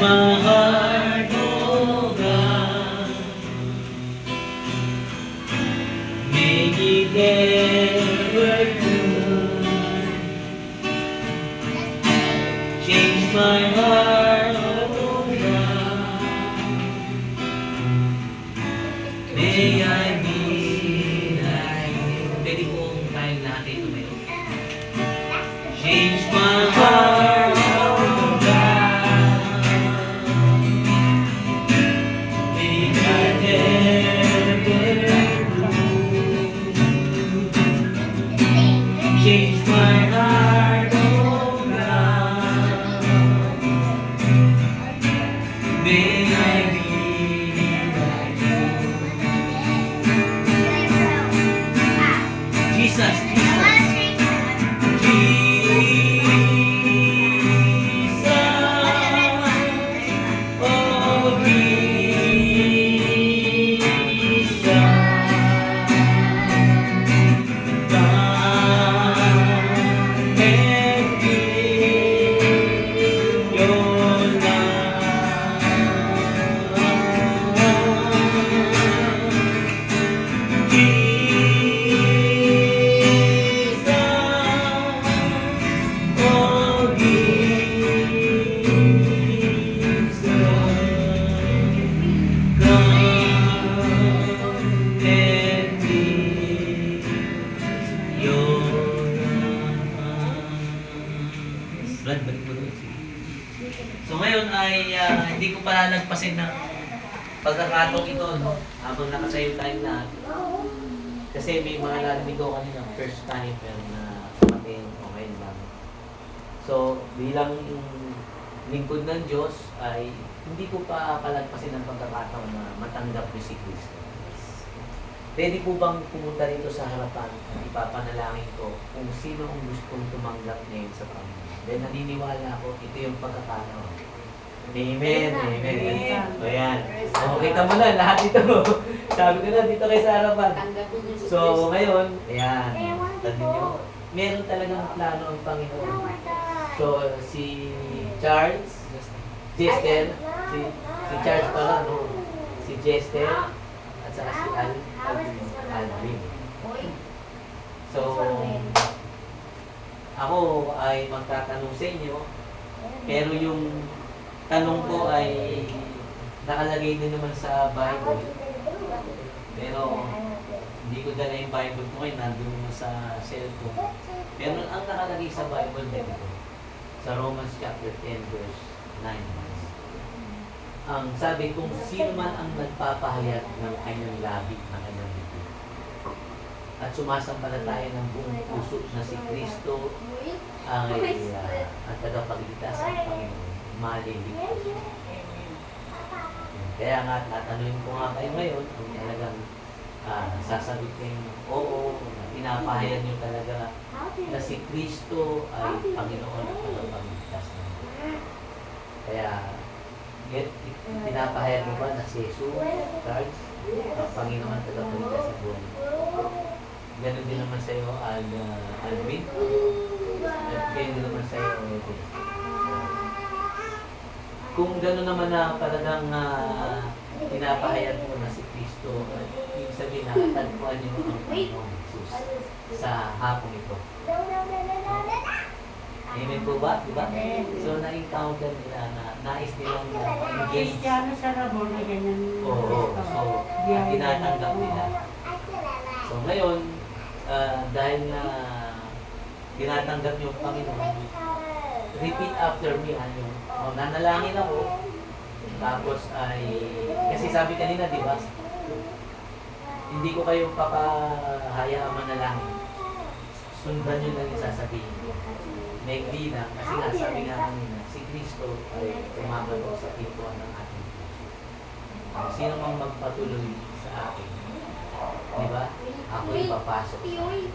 My heart, oh God. Make it ever. Change my heart, Brad, balik mo. So ngayon ay ah, hindi ko palalagpasin ng pagkakataong ito no? habang nakasayo tayong lahat. Kasi may mga narinig ko kanina first time na kapatid okay lang. So bilang lingkod ng Diyos ay hindi ko pa palagpasin ng pagkakataon na matanggap ko si Kristo. Pwede po bang pumunta rito sa harapan at ipapanalangin ko kung sino ang gustong tumanggap ngayon sa Panginoon? Then naniniwala ako, ito yung pagkakataon. Amen, amen. O yan. O, kita mo na, lahat ito. Sabi ko na, dito kayo sa harapan. So, ngayon, ayan. Tandaan nyo, meron talagang plano ang Panginoon. So, si Charles, Jester, si, si Charles pala, no? Si Jester, at saka si Al, Alvin. Alvin. So, ako ay magtatanong sa inyo, pero yung tanong ko ay nakalagay din naman sa Bible. Pero hindi ko dala yung Bible ko ngayon, nandun naman sa cellphone. Pero ang nakalagay sa Bible din ito, sa Romans chapter 10 verse 9. Ang sabi kung sino man ang nagpapahayag ng kanyang labi ng kanyang bibig at sumasampalataya ng buong puso na si Kristo ang uh, ang tagapagligtas ang Panginoon, maliligtas. Kaya nga, tatanungin ko nga kayo ngayon kung talagang ah, sasagot kayo ng oo, na pinapahayag nyo talaga na si Kristo ay Panginoon at tagapagligtas ng. Kaya, get, pinapahayag mo ba na si Jesus, Christ, ang Panginoon at tagapagligtas ng buhay? Ganon din naman sa iyo, Al, uh, Alvin. At din naman sa iyo, Edwin. Kung gano'n naman na talagang uh, pinapahayag mo na si Kristo, at ibig sabihin nakatagpuan niyo ang Panginoon Jesus sa hapong ito. Amen po ba? Di ba? So, na-encounter nila na nais nilang na engage. Kristiyano sa labor na ganyan. Oo. So, at tinatanggap nila. So, ngayon, ah, dahil na tinatanggap niyo ang Panginoon, repeat after me, ano, oh, nanalangin ako, tapos ay, kasi sabi kanina, di ba, hindi ko kayo papahayaan manalangin. Sundan nyo lang yung sasabihin ko. Maigli na, kasi nga, sabi nga kanina, si Kristo ay tumamago sa pintuan ng. Kung sino mang magpatuloy sa akin, di ba, ako ipapasok sa akin.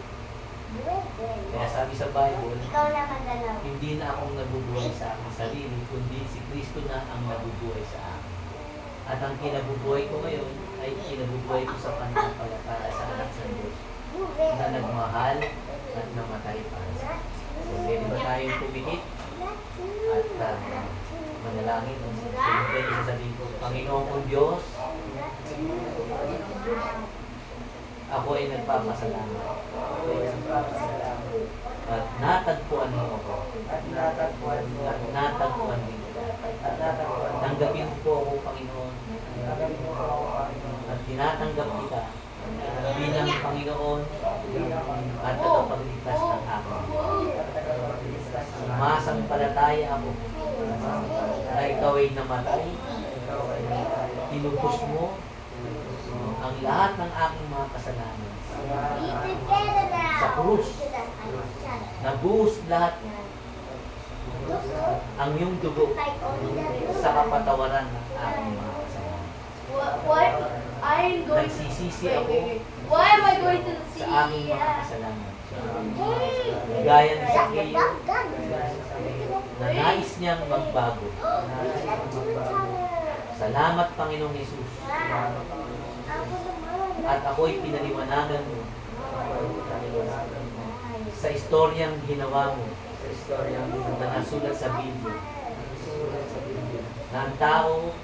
Kaya sabi sa Bible, Ikaw naman dalaw. hindi na akong nabubuhay sa aking sarili, kundi si Kristo na ang nabubuhay sa akin. At ang kinabubuhay ko ngayon ay kinabubuhay ko sa pananampalataya sa anak ng Diyos na nagmahal at namatay para sa akin. So, pwede ba tayong tumikit at uh, manalangin ng Panginoon kong Diyos, ako ay nagpapasalamat Ako at natagpuan mo ako. At natagpuan mo at ako. natagpuan kita. At natagpuan mo. Tanggapin po ako, Panginoon, mo ako, at tinatanggap kita. Bilang Panginoon at tagapagligtas ng aking Sumasampalataya ako. Na Ikaw ay namatay. tinubos mo ang lahat ng aking mga kasalanan. Sa krus, nabuhos lahat ang iyong dugo sa kapatawaran ng aking mga kasalanan. What? I'm going to. Nagsisisi ako. Why am I going to the sea? sa aking mga kasalanan. Gaya ni Sakeo na nais niyang magbago. Salamat Panginoong Yesus at ako'y pinaliwanagan mo. Sa istoryang ginawa mo. Na nasulat sa Biblia. Na ang tao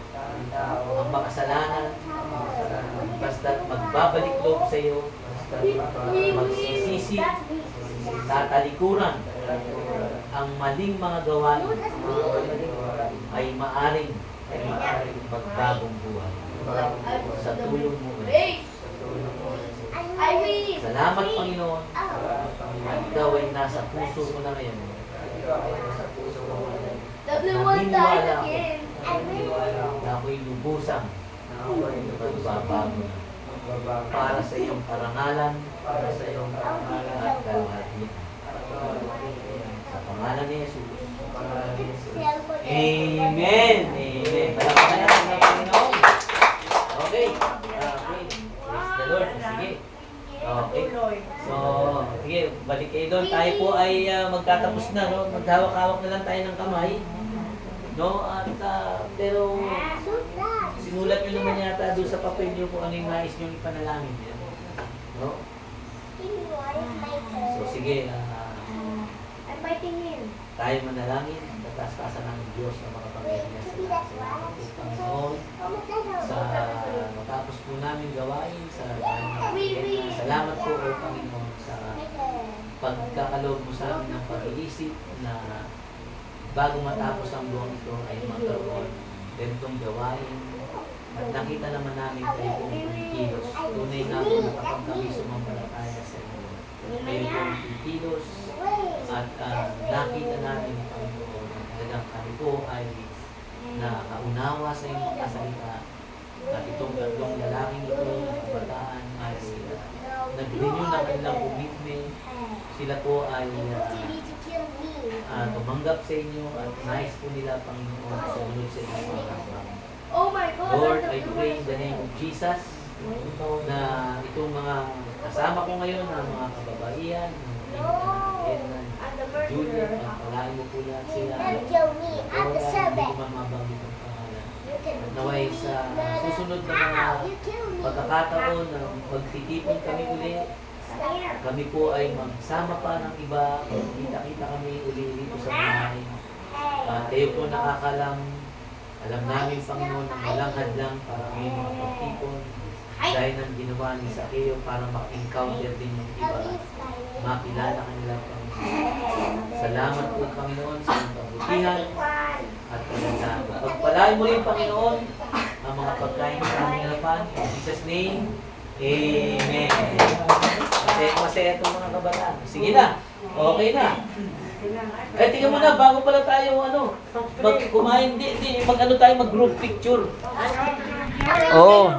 Ang makasalanan basta't magbabalik loob sa iyo, magsisisi, tatalikuran ang maling mga gawain. Ay maaring ay maaaring magbagong buhay. Sa tulong mo. Mean. Salamat Panginoon Salamat, at Panginoon. ikaw ay nasa puso ko na ngayon. Ngayon. Naniniwala ako na ako'y lubusang magbabago na para sa iyong karangalan para sa iyong karangalan at Jesus. Sa pangalan ni Jesus. Amen! Amen! Palakpakan natin ng Panginoon. Okay. Okay. Praise the Lord. Sige. Okay. So, sige, balik kayo doon. Tayo po ay ah, magtatapos na, no? Maghawak-hawak na lang tayo ng kamay. No? At, ah, pero, sinulat nyo naman yata doon sa papel nyo kung ano yung nais nyo ipanalangin. Yan. No? So, sige, ah, I'm fighting him. tayo manalangin. Tataas-taasan ng Diyos na makapangyarihan sa lahat. Salamat po, Panginoon. sa matapos po namin gawain sa Salamat po o Panginoon sa pagkakaloob mo sa amin ng pag-iisip na bago matapos ang buong ito ay magkaroon ganitong gawain at nakita naman namin kayo kung kikilos. Tunay nga po na kapag kami sumampalataya sa inyo. Kayo po ang kikilos at ah, nakita namin Panginoon na talagang kami po ay nakaunawa sa iyong mga salita at itong tatlong lalaking ito ng kabataan ay uh, nag-renew na kanilang commitment. Sila po ay uh, uh, tumanggap sa inyo at nais po nila Panginoon sa inyong mga kapatid. Oh my god. Lord, I pray in the name of Jesus na itong mga kasama ko ngayon na mga kababaihan, ng Juliet, murderer. at palain mo po lahat sila. Lord, hindi servant. ko man mabanggit ang pangalan. At naway sa susunod na mga pagkakataon na magtitipon kami uli, There. Kami po ay magsama pa ng iba, kita-kita kami uli dito sa bahay. At kayo po nakakalam, alam namin Panginoon na walang hadlang para kayo makapagtipon dahil ng ginawa ni Sakeo para mak-encounter din yung iba. Makilala kanila Panginoon. Salamat po Panginoon sa iyong kabutihan at kagandahan. Pagpalain mo rin Panginoon ang mga pagkain sa aming harapan. In Jesus name, Amen. Masaya, masaya itong mga kabataan. Sige na. Okay na. Eh, tingnan mo na, bago pala tayo, ano, mag kumain, di, di, mag ano tayo, mag group picture. Oh.